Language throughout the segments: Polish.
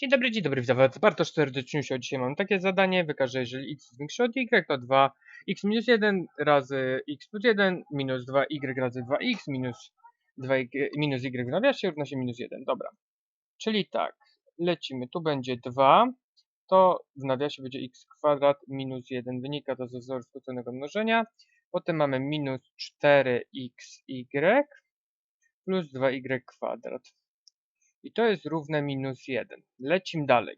Dzień dobry, dzień dobry, witam was bardzo serdecznie. Dzisiaj mam takie zadanie. Wykażę, jeżeli x jest większe od y, to 2 x minus 1 razy x plus 1 minus 2y razy 2x minus 2 minus y w nawiasie równa się minus 1. Dobra. Czyli tak, lecimy. Tu będzie 2, to w nawiasie będzie x kwadrat minus 1. Wynika to ze wzoru skróconego mnożenia. Potem mamy minus 4xy plus 2y kwadrat. I to jest równe minus 1. Lecimy dalej.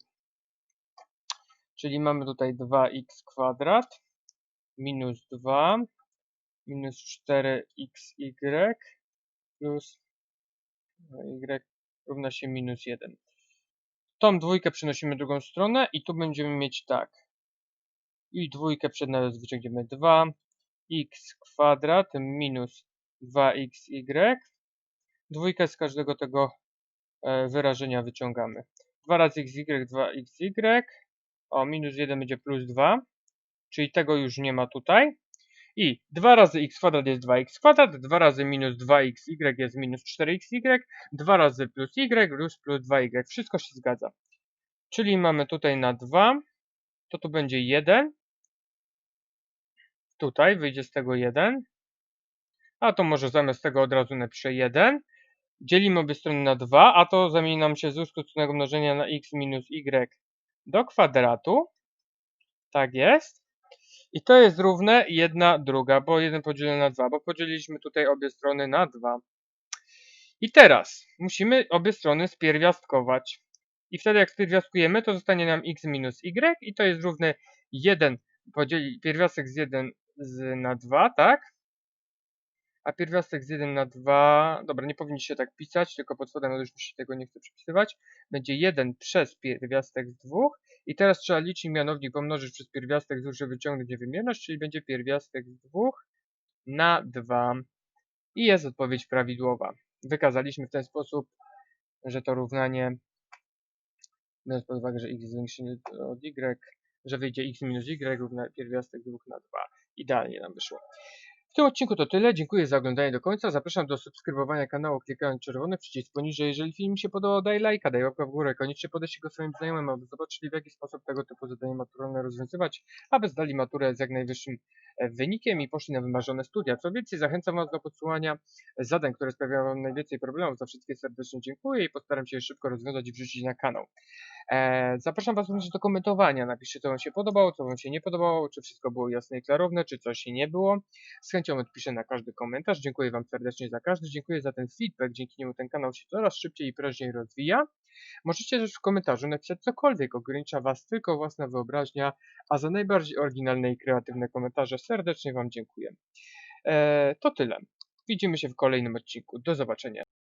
Czyli mamy tutaj 2x kwadrat minus 2 minus 4xy plus y równa się minus 1. Tą dwójkę przenosimy drugą stronę i tu będziemy mieć tak. I dwójkę przed nawias wyciągniemy 2x kwadrat minus 2xy. Dwójkę z każdego tego wyrażenia wyciągamy. 2 razy xy, 2xy. O, minus 1 będzie plus 2. Czyli tego już nie ma tutaj. I 2 razy x kwadrat jest 2x kwadrat, 2 razy minus 2xy jest minus 4xy, 2 razy plus y plus plus 2y. Wszystko się zgadza. Czyli mamy tutaj na 2, to tu będzie 1. Tutaj wyjdzie z tego 1. A to może zamiast tego od razu napiszę 1. Dzielimy obie strony na 2, a to zamieni nam się z skróconego mnożenia na x minus y do kwadratu. Tak jest. I to jest równe 1 druga, bo 1 podzielone na 2, bo podzieliliśmy tutaj obie strony na 2. I teraz musimy obie strony spierwiastkować. I wtedy jak spierwiastkujemy, to zostanie nam x minus y i to jest równe 1 podzieli pierwiastek z 1 z, na 2, tak? A pierwiastek z 1 na 2, dobra, nie powinniście tak pisać, tylko pod spodem już mi się tego nie chce przypisywać. Będzie 1 przez pierwiastek z 2 i teraz trzeba licznik mianownik pomnożyć przez pierwiastek z 2, żeby wyciągnąć niewymierność, czyli będzie pierwiastek z 2 na 2. I jest odpowiedź prawidłowa. Wykazaliśmy w ten sposób, że to równanie, biorąc pod uwagę, że x jest od y, że wyjdzie x minus y równa pierwiastek 2 na 2. Idealnie nam wyszło. W tym odcinku to tyle. Dziękuję za oglądanie do końca. Zapraszam do subskrybowania kanału klikając czerwony przycisk poniżej. Jeżeli film się podobał, daj lajka, daj łapkę w górę. Koniecznie podeślij go swoim znajomym, aby zobaczyli w jaki sposób tego typu zadania maturalne rozwiązywać, aby zdali maturę z jak najwyższym e, wynikiem i poszli na wymarzone studia. Co więcej, zachęcam Was do podsyłania zadań, które sprawiają Wam najwięcej problemów. Za wszystkie serdecznie dziękuję i postaram się je szybko rozwiązać i wrzucić na kanał. E, zapraszam Was również do komentowania. Napiszcie, co Wam się podobało, co Wam się nie podobało, czy wszystko było jasne i klarowne, czy coś nie było. Z chęcią odpiszę na każdy komentarz. Dziękuję Wam serdecznie za każdy. Dziękuję za ten feedback. Dzięki niemu ten kanał się coraz szybciej i prężniej rozwija. Możecie też w komentarzu napisać cokolwiek, ogranicza Was tylko własna wyobraźnia, a za najbardziej oryginalne i kreatywne komentarze serdecznie Wam dziękuję. E, to tyle. Widzimy się w kolejnym odcinku. Do zobaczenia.